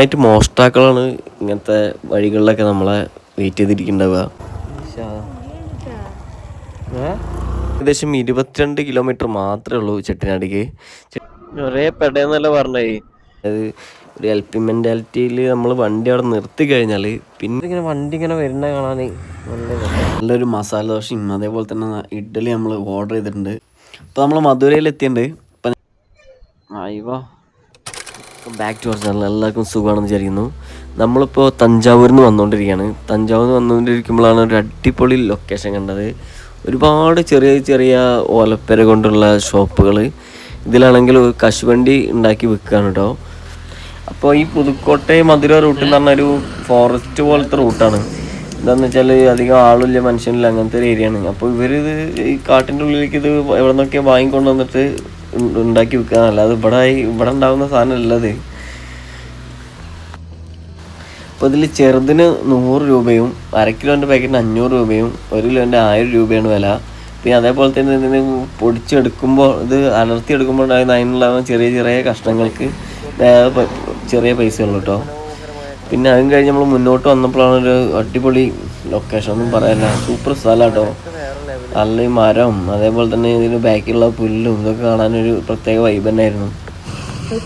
ആയിട്ട് മോഷ്ടാക്കളാണ് ഇങ്ങനത്തെ വഴികളിലൊക്കെ നമ്മളെ വെയിറ്റ് ചെയ്തിരിക്കുന്നുണ്ടാവുക ഏകദേശം ഇരുപത്തിരണ്ട് കിലോമീറ്റർ മാത്രമേ ഉള്ളൂ ചെട്ടിനാടിക്ക്. ഒരേ പെടയെന്നല്ല പറഞ്ഞേ. അത് ഒരു ഹെൽപ്പി മെന്റാലിറ്റിയിൽ നമ്മൾ വണ്ടി അവിടെ നിർത്തി കഴിഞ്ഞാൽ പിന്നെ ഇങ്ങനെ വണ്ടി ഇങ്ങനെ വരുന്ന കാണാൻ നല്ല നല്ലൊരു മസാല ദോശയും അതേപോലെ തന്നെ ഇഡ്ഡലി നമ്മൾ ഓർഡർ ചെയ്തിട്ടുണ്ട്. അപ്പോൾ നമ്മൾ മധുരയിൽ എത്തിയിട്ടുണ്ട് ഇപ്പം ആയിവാ ബാക്ക് ടു അവർ ചാനൽ എല്ലാവർക്കും സുഖമാണെന്ന് വിചാരിക്കുന്നു. നമ്മളിപ്പോൾ തഞ്ചാവൂരിൽ നിന്ന് വന്നുകൊണ്ടിരിക്കുകയാണ് തഞ്ചാവൂരിൽ നിന്ന് വന്നുകൊണ്ടിരിക്കുമ്പോഴാണ് ഒരു അടിപൊളി ലൊക്കേഷൻ കണ്ടത്. ഒരുപാട് ചെറിയ ചെറിയ ഓലപ്പര കൊണ്ടുള്ള ഷോപ്പുകൾ ഇതിലാണെങ്കിൽ കശുവണ്ടി ഉണ്ടാക്കി വിൽക്കുകയാണ് കേട്ടോ. അപ്പോൾ ഈ പുതുക്കോട്ടை മധുര റൂട്ട് എന്ന് പറഞ്ഞൊരു ഫോറസ്റ്റ് പോലത്തെ റൂട്ടാണ് എന്താണെന്ന് വെച്ചാൽ അധികം ആളില്ല മനുഷ്യനില്ല അങ്ങനത്തെ ഒരു ഏരിയ ആണ്. അപ്പോൾ ഇവർ ഇത് ഈ കാട്ടിന്റെ ഉള്ളിലേക്ക് ഇത് എവിടെ നിന്നൊക്കെ വാങ്ങിക്കൊണ്ട് വന്നിട്ട് ഉ- ഉണ്ടാക്കി വിൽക്കുക അല്ലാതെ ഇവിടെ ഇവിടെ ഉണ്ടാകുന്ന സാധനമല്ലത്. അപ്പോൾ ഇതിൽ ചെറുതിന് നൂറ് രൂപയും അര കിലോന്റെ പാക്കറ്റിന് അഞ്ഞൂറ് രൂപയും ഒരു കിലോന്റെ ആയിരം രൂപയാണ് വില. പിന്നെ അതേപോലെ തന്നെ ഇതിന് പൊടിച്ചെടുക്കുമ്പോൾ ഇത് അലർത്തിയെടുക്കുമ്പോൾ ഉണ്ടാകുന്ന അതിനുള്ള ചെറിയ ചെറിയ കഷ്ണങ്ങൾക്ക് ചെറിയ പൈസ ഉള്ളൂ കേട്ടോ. പിന്നെ അതും കഴിഞ്ഞ് നമ്മൾ മുന്നോട്ട് വന്നപ്പോഴാണ് ഒരു അടിപൊളി ലൊക്കേഷൻ ഒന്നും പറയാനില്ല. സൂപ്പർ സ്ഥലം കേട്ടോ. നല്ല ഈ മരം അതേപോലെ തന്നെ ഇതിന് ബാക്കിലുള്ള പുല്ലും ഇതൊക്കെ ഒരു പ്രത്യേക വൈബ് തന്നെയായിരുന്നു.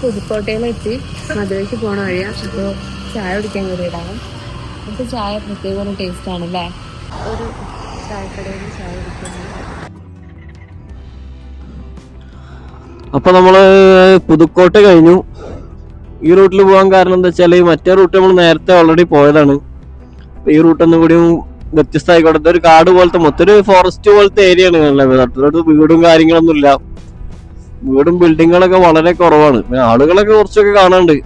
പുതുക്കോട്ടയിലെത്തി. മധുരയ്ക്ക് പോണ വഴിയാ. അപ്പോൾ ചായ കുടിക്കാൻ കയറിയതാണ് അപ്പോൾ ചായ പ്രത്യേക ഒരു ടേസ്റ്റ് ആണല്ലേ ഒരു ചായക്കടയിൽ ചായ കുടിക്കുന്നത് അപ്പൊ നമ്മൾ പുതുക്കോട്ട കഴിഞ്ഞു. ഈ റൂട്ടിൽ പോകാൻ കാരണം എന്താ വെച്ചാൽ മറ്റേ റൂട്ട് നമ്മൾ നേരത്തെ ഓൾറെഡി പോയതാണ്. ഈ റൂട്ടൊന്നും കൂടിയും വ്യത്യസ്തമായിക്കോട്ടെ ഒരു കാട് പോലത്തെ മൊത്തം. ഒരു ഫോറസ്റ്റ് പോലത്തെ ഏരിയ ആണ് അടുത്തോട്ട് വീടും കാര്യങ്ങളൊന്നും ഇല്ല. വീടും ബിൽഡിങ്ങുകളൊക്കെ വളരെ കുറവാണ്. ആളുകളൊക്കെ കുറച്ചൊക്കെ കാണാണ്ട്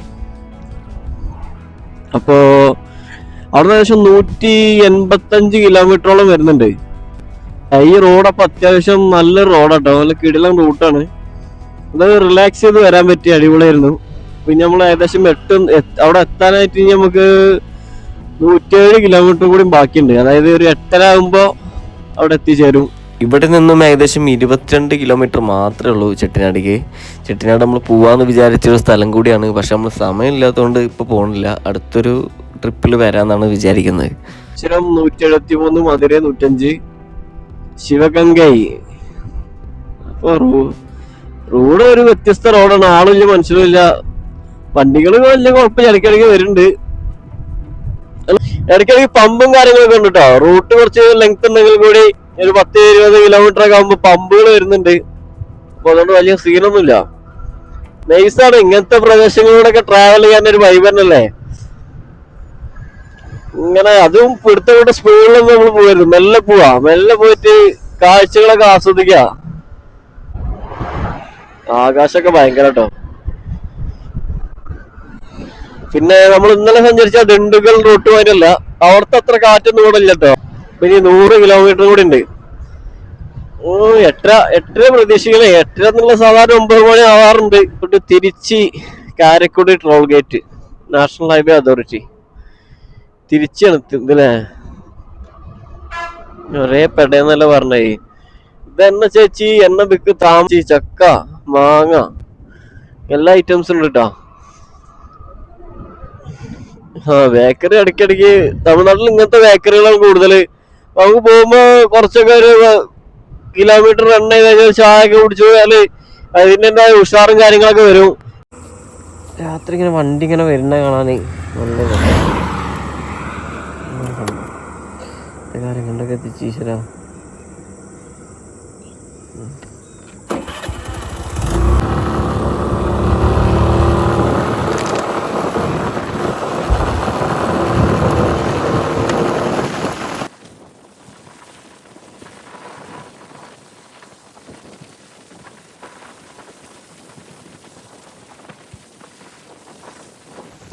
അപ്പോ അവിടെ ഏകദേശം നൂറ്റി എൺപത്തഞ്ച് കിലോമീറ്ററോളം വരുന്നുണ്ട്. ഈ റോഡ് അപ്പൊ അത്യാവശ്യം നല്ല റോഡാട്ടോ നല്ല കിടിലം റൂട്ടാണ് അത് റിലാക്സ് ചെയ്ത് വരാൻ പറ്റിയ അടിപൊളിയായിരുന്നു. പിന്നെ നമ്മൾ ഏകദേശം എട്ട് അവിടെ എത്താനായിട്ട് ഇനി നമുക്ക് നൂറ്റേഴ് കിലോമീറ്റർ കൂടി ബാക്കിയുണ്ട്. അതായത് ഒരു എട്ടര ആകുമ്പോൾ അവിടെ എത്തിച്ചേരും. ഇവിടെ നിന്നും ഏകദേശം ഇരുപത്തിരണ്ട് കിലോമീറ്റർ മാത്രമേ ഉള്ളൂ ചെട്ടിനാടിക്ക്. ചെട്ടിനാട് നമ്മൾ പോവാന്ന് വിചാരിച്ചൊരു സ്ഥലം കൂടിയാണ്. പക്ഷെ നമ്മൾ സമയമില്ലാത്തതുകൊണ്ട് ഇപ്പോൾ പോകണില്ല അടുത്തൊരു ട്രിപ്പിൽ വരാമെന്നാണ് വിചാരിക്കുന്നത്. അക്ഷരം നൂറ്റി എഴുപത്തി മൂന്ന് മധുര നൂറ്റഞ്ച് ശിവഗംഗൈ. അപ്പോൾ റോഡ് ഒരു വ്യത്യസ്ത റോഡാണ് ആളില്ല മനുഷ്യരില്ല വണ്ടികൾ വലിയ കുഴപ്പമില്ല. ഇടയ്ക്കിടയ്ക്ക് വരുന്നുണ്ട്. ഇടയ്ക്കിടയ്ക്ക് പമ്പും കാര്യങ്ങളൊക്കെ ഉണ്ട് കേട്ടോ റൂട്ട് കുറച്ച് ലെങ്ത് ഉണ്ടെങ്കിൽ കൂടി ഒരു പത്ത് ഇരുപത് കിലോമീറ്റർ ഒക്കെ ആകുമ്പോൾ പമ്പുകൾ വരുന്നുണ്ട്. അപ്പൊ അതുകൊണ്ട് വലിയ സീനൊന്നുമില്ല നൈസാണ് ഇങ്ങനത്തെ പ്രദേശങ്ങളിലൂടെയൊക്കെ ട്രാവൽ ചെയ്യാൻ ഒരു വൈബ് തന്നെയല്ലേ? ഇങ്ങനെ അതും പിടുത്ത കൂട്ട സ്പീഡിലൊന്നും നമ്മൾ പോകരുത് മെല്ലെ പോവാ. മെല്ലെ പോയിട്ട് കാഴ്ചകളൊക്കെ ആസ്വദിക്കുക ആകാശമൊക്കെ ഭയങ്കര കേട്ടോ പിന്നെ നമ്മൾ ഇന്നലെ സഞ്ചരിച്ച ദിണ്ടുകൽ റൂട്ട് വരില്ല അവിടുത്തെ അത്ര കാറ്റൊന്നും ഇവിടെ ഇല്ല കേട്ടോ പിന്നെ നൂറ് കിലോമീറ്റർ കൂടി ഉണ്ട്. ഓ എട്ടര എട്ടര പ്രതീക്ഷിക്കണേ? എട്ടര എന്നുള്ള സാധാരണ ഒമ്പത് മണി ആവാറുണ്ട്. ഇവിടെ തിരിച്ച് Karaikudi toll gate national highway authority തിരിച്ചാണ് ഇതല്ലേ? ഒരേ പെടയെന്നല്ല പറഞ്ഞേ. ഇതെന്ന ചേച്ചി എണ്ണ ബിക്ക് താമസി ചക്ക മാങ്ങ എല്ലാ ഐറ്റംസും ഉണ്ട് കേട്ടോ ആ ബേക്കറി ഇടയ്ക്കിടയ്ക്ക് തമിഴ്നാട്ടിൽ ഇങ്ങനത്തെ ബേക്കറികളാണ് കൂടുതൽ നമുക്ക് പോകുമ്പോ കുറച്ചൊക്കെ ഒരു കിലോമീറ്റർ റൺ ചെയ്ത് കഴിഞ്ഞാൽ ചായ ഒക്കെ കുടിച്ചു പോയാൽ അതിന്റെ ഉഷാറും കാര്യങ്ങളൊക്കെ വരും. രാത്രി ഇങ്ങനെ വണ്ടി ഇങ്ങനെ വരുന്ന കാണാനേ നല്ല രസം. കാര്യം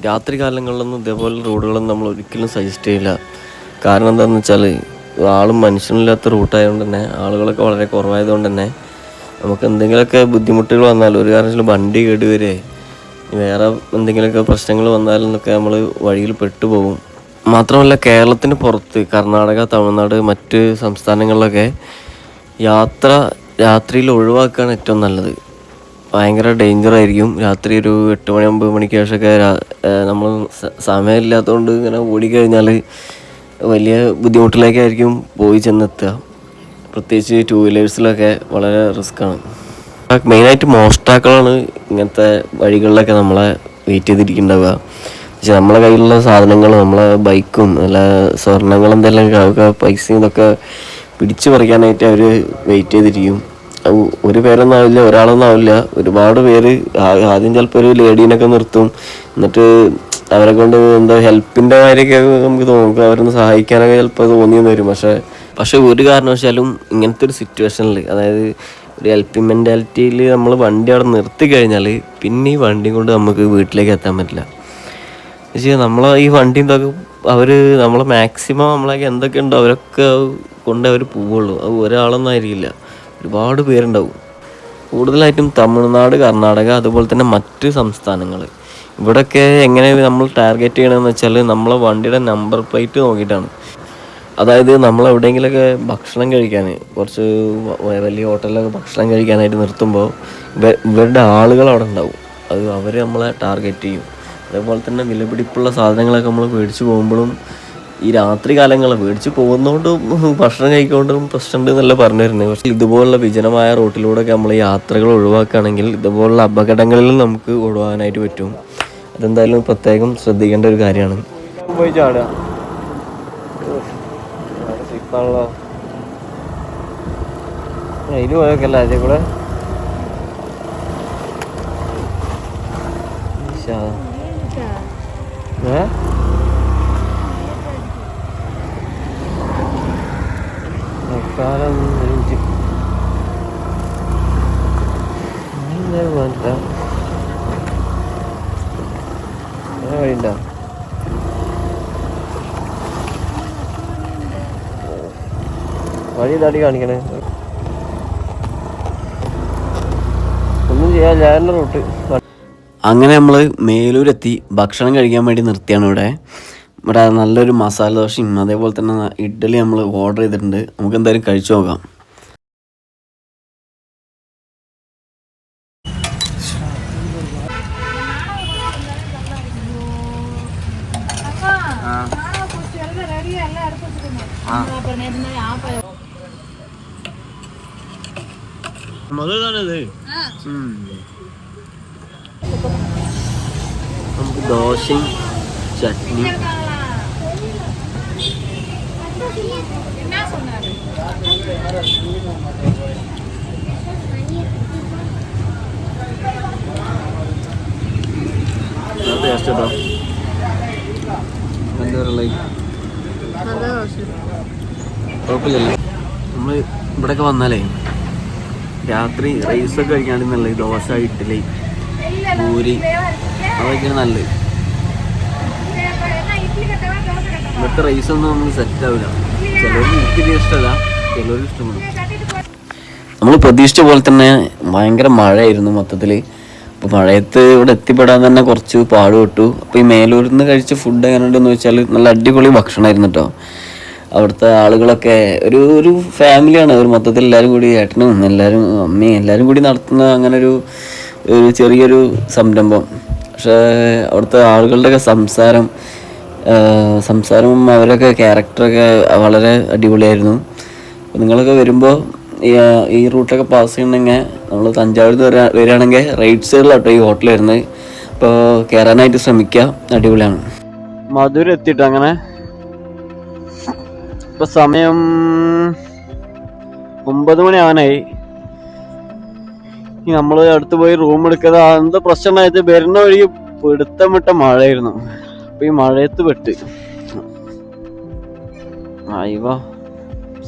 രാത്രി കാലങ്ങളിലൊന്നും ഇതേപോലെ റോഡുകളൊന്നും നമ്മൾ ഒരിക്കലും സജസ്റ്റ് ചെയ്യില്ല. കാരണം എന്താണെന്ന് വെച്ചാൽ ആളും മനുഷ്യനില്ലാത്ത റൂട്ടായതുകൊണ്ട് തന്നെ ആളുകളൊക്കെ വളരെ കുറവായതുകൊണ്ട് തന്നെ നമുക്ക് എന്തെങ്കിലുമൊക്കെ ബുദ്ധിമുട്ടുകൾ വന്നാൽ ഒരു കാരണവശാലും വണ്ടി കേടുവരെ വേറെ എന്തെങ്കിലുമൊക്കെ പ്രശ്നങ്ങൾ വന്നാലെന്നൊക്കെ നമ്മൾ വഴിയിൽ പെട്ടുപോകും. മാത്രമല്ല കേരളത്തിന് പുറത്ത് കർണാടക തമിഴ്നാട് മറ്റ് സംസ്ഥാനങ്ങളിലൊക്കെ യാത്ര രാത്രിയിൽ ഒഴിവാക്കുകയാണ് ഏറ്റവും നല്ലത്. ഭയങ്കര ഡേഞ്ചർ ആയിരിക്കും. രാത്രി ഒരു എട്ട് മണി ഒമ്പത് മണിക്ക് ശേഷമൊക്കെ നമ്മൾ സമയമില്ലാത്തതുകൊണ്ട് ഇങ്ങനെ ഓടിക്കഴിഞ്ഞാൽ വലിയ ബുദ്ധിമുട്ടിലേക്കായിരിക്കും പോയി ചെന്നെത്തുക. പ്രത്യേകിച്ച് ടൂ വീലേഴ്സിലൊക്കെ വളരെ റിസ്ക്കാണ് മെയിനായിട്ട് മോസ്റ്റാക്കളാണ് ഇങ്ങനത്തെ വഴികളിലൊക്കെ നമ്മളെ വെയിറ്റ് ചെയ്തിരിക്കുന്നുണ്ടാവുക പക്ഷെ നമ്മളെ കയ്യിലുള്ള സാധനങ്ങൾ നമ്മളെ ബൈക്കും അല്ല സ്വർണങ്ങളും എന്തെല്ലാം പൈസയും ഇതൊക്കെ പിടിച്ചു പറിക്കാനായിട്ട് അവർ വെയിറ്റ് ചെയ്തിരിക്കും. ഒരു പേരൊന്നും ആവില്ല ഒരാളൊന്നും ആവില്ല ഒരുപാട് പേര് ആദ്യം ചിലപ്പോൾ ഒരു ലേഡീനൊക്കെ നിർത്തും. എന്നിട്ട് അവരെ കൊണ്ട് എന്താ ഹെൽപ്പിന്റെ കാര്യമൊക്കെ നമുക്ക് തോന്നും. അവരൊന്ന് സഹായിക്കാനൊക്കെ ചിലപ്പോൾ തോന്നിയെന്ന് വരും. പക്ഷേ പക്ഷേ ഒരു കാരണവശാലും ഇങ്ങനത്തെ ഒരു സിറ്റുവേഷനിൽ അതായത് ഒരു ഹെൽപ്പിംഗ് മെന്റാലിറ്റിയിൽ നമ്മൾ വണ്ടി അവിടെ നിർത്തി കഴിഞ്ഞാൽ പിന്നെ ഈ വണ്ടി കൊണ്ട് നമുക്ക് വീട്ടിലേക്ക് എത്താൻ പറ്റില്ല. പക്ഷേ നമ്മളെ ഈ വണ്ടി എന്തൊക്കെ അവർ നമ്മൾ മാക്സിമം നമ്മളൊക്കെ എന്തൊക്കെ ഉണ്ടോ അവരൊക്കെ കൊണ്ട് അവർ പോവുള്ളൂ. അത് ഒരാളൊന്നും ആയിരിക്കില്ല. ഒരുപാട് പേരുണ്ടാവും. കൂടുതലായിട്ടും തമിഴ്നാട് കർണാടക അതുപോലെ തന്നെ മറ്റ് സംസ്ഥാനങ്ങൾ. ഇവിടെയൊക്കെ എങ്ങനെ നമ്മൾ ടാർഗറ്റ് ചെയ്യണമെന്ന് വെച്ചാൽ നമ്മളെ വണ്ടിയുടെ നമ്പർ പ്ലേറ്റ് നോക്കിയിട്ടാണ്. അതായത് നമ്മൾ എവിടെയെങ്കിലുമൊക്കെ ഭക്ഷണം കഴിക്കാൻ കുറച്ച് വലിയ ഹോട്ടലിലൊക്കെ ഭക്ഷണം കഴിക്കാനായിട്ട് നിർത്തുമ്പോൾ ഇവ ഇവരുടെ ആളുകൾ അവിടെ ഉണ്ടാവും. അത് അവർ നമ്മളെ ടാർഗറ്റ് ചെയ്യും. അതേപോലെ തന്നെ വിലപിടിപ്പുള്ള സാധനങ്ങളൊക്കെ നമ്മൾ മേടിച്ച് പോകുമ്പോഴും ഈ രാത്രി കാലങ്ങളിൽ മേടിച്ച് പോകുന്നതുകൊണ്ടും ഭക്ഷണം കഴിക്കൊണ്ടും പ്രശ്നമുണ്ട് എന്നല്ല പറഞ്ഞു വരുന്നത് പക്ഷേ ഇതുപോലുള്ള വിജനമായ റോട്ടിലൂടെയൊക്കെ നമ്മൾ യാത്രകൾ ഒഴിവാക്കുകയാണെങ്കിൽ ഇതുപോലുള്ള അപകടങ്ങളിൽ നമുക്ക് ഒഴിവാകാനായിട്ട് പറ്റും. അതെന്തായാലും പ്രത്യേകം ശ്രദ്ധിക്കേണ്ട ഒരു കാര്യമാണ്. പോയി ചാടുക. അതിൽ കൂടെ. ഏ? ഇങ്ങനെ പോകാനില്ല. വേറെ വഴിയുണ്ടോ? വഴി ഇതാടി കാണിക്കണേ. ഒന്നും ചെയ്യാൻ ഞാൻ റൂട്ട്. അങ്ങനെ നമ്മൾ മേലൂരെത്തി ഭക്ഷണം കഴിക്കാൻ വേണ്ടി നിർത്തിയാണ് ഇവിടെ. ഇവിടെ നല്ലൊരു മസാല ദോശയും അതേപോലെ തന്നെ ഇഡ്ഡലി നമ്മൾ ഓർഡർ ചെയ്തിട്ടുണ്ട്. നമുക്ക് എന്തായാലും കഴിച്ചു നോക്കാം. നമുക്ക് ദോശയും ചട്നിയും ഇവിടെ ഒക്കെ എന്താ നമ്മൾ വന്നാലേ രാത്രി റൈസൊക്കെ കഴിക്കാണ്ട് നല്ല ദോശ ഇഡ്ഡലി പൂരി അതൊക്കെയാണ് നല്ലത്. ഇവിടുത്തെ റൈസ് ഒന്നും നമുക്ക് സെറ്റ് ആവില്ല. ചിലർക്ക് എനിക്ക് ഇഷ്ടമല്ല ചിലവർക്ക് ഇഷ്ടമാണ് നമ്മൾ പ്രതീക്ഷിച്ച പോലെ തന്നെ ഭയങ്കര മഴയായിരുന്നു മൊത്തത്തിൽ അപ്പോൾ മഴയത്ത് ഇവിടെ എത്തിപ്പെടാൻ തന്നെ കുറച്ച് പാടുപെട്ടു. അപ്പോൾ ഈ മേലൂരിൽ നിന്ന് കഴിച്ച ഫുഡ് എങ്ങനെയുണ്ടെന്ന് വെച്ചാൽ നല്ല അടിപൊളി ഭക്ഷണമായിരുന്നു കേട്ടോ അവിടുത്തെ ആളുകളൊക്കെ ഒരു ഒരു ഫാമിലിയാണ് ഒരു മൊത്തത്തിൽ എല്ലാവരും കൂടി ഏട്ടനും എല്ലാവരും അമ്മയും എല്ലാവരും കൂടി നടത്തുന്ന അങ്ങനെ ഒരു ചെറിയൊരു സംരംഭം. പക്ഷേ അവിടുത്തെ ആളുകളുടെയൊക്കെ സംസാരം സംസാരവും അവരൊക്കെ ക്യാരക്ടറൊക്കെ വളരെ അടിപൊളിയായിരുന്നു. നിങ്ങളൊക്കെ വരുമ്പോൾ ഈ റൂട്ടൊക്കെ പാസ് ചെയ്യണമെങ്കിൽ നമ്മൾ തഞ്ചാവൂർ നിന്ന് വരാ വരികയാണെങ്കിൽ റൈറ്റ് സൈഡിലാട്ടോ ഈ ഹോട്ടൽ വരുന്നത്. അപ്പോൾ കയറാനായിട്ട് ശ്രമിക്കുക അടിപൊളിയാണ്. മധുര എത്തിയിട്ട് അങ്ങനെ? ഇപ്പം സമയം ഒമ്പത് മണി ആവാനായി ഇനി നമ്മൾ അടുത്ത് പോയി റൂം എടുക്കാതെ. എന്താ പ്രശ്നമായത്. വരുന്ന വഴി പിടുത്തം വിട്ട മഴയായിരുന്നു. അപ്പൊ ഈ മഴയത്ത് പെട്ട്.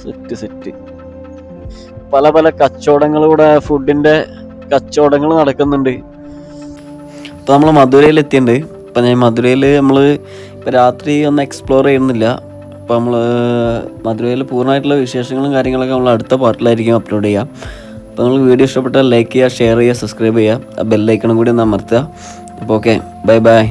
സെറ്റ് സെറ്റ് പല പല കച്ചവടങ്ങൾ ഇവിടെ ഫുഡിന്റെ കച്ചവടങ്ങൾ നടക്കുന്നുണ്ട്. ഇപ്പൊ നമ്മൾ മധുരയിൽ എത്തിയിട്ടുണ്ട്. ഇപ്പൊ ഞാൻ മധുരയിൽ നമ്മൾ ഇപ്പൊ രാത്രി ഒന്ന് എക്സ്പ്ലോർ ചെയ്യുന്നില്ല. അപ്പോൾ നമ്മൾ മധുരയിൽ പൂർണമായിട്ടുള്ള വിശേഷങ്ങളും കാര്യങ്ങളൊക്കെ നമ്മൾ അടുത്ത പാർട്ടിലായിരിക്കും അപ്ലോഡ് ചെയ്യുക അപ്പോൾ നിങ്ങൾ വീഡിയോ ഇഷ്ടപ്പെട്ടാൽ ലൈക്ക് ചെയ്യുക ഷെയർ ചെയ്യുക സബ്സ്ക്രൈബ് ചെയ്യുക. ആ ബെല്ലൈക്കണം കൂടി ഒന്ന് അമർത്തുക. അപ്പോൾ ഓക്കെ ബൈ ബൈ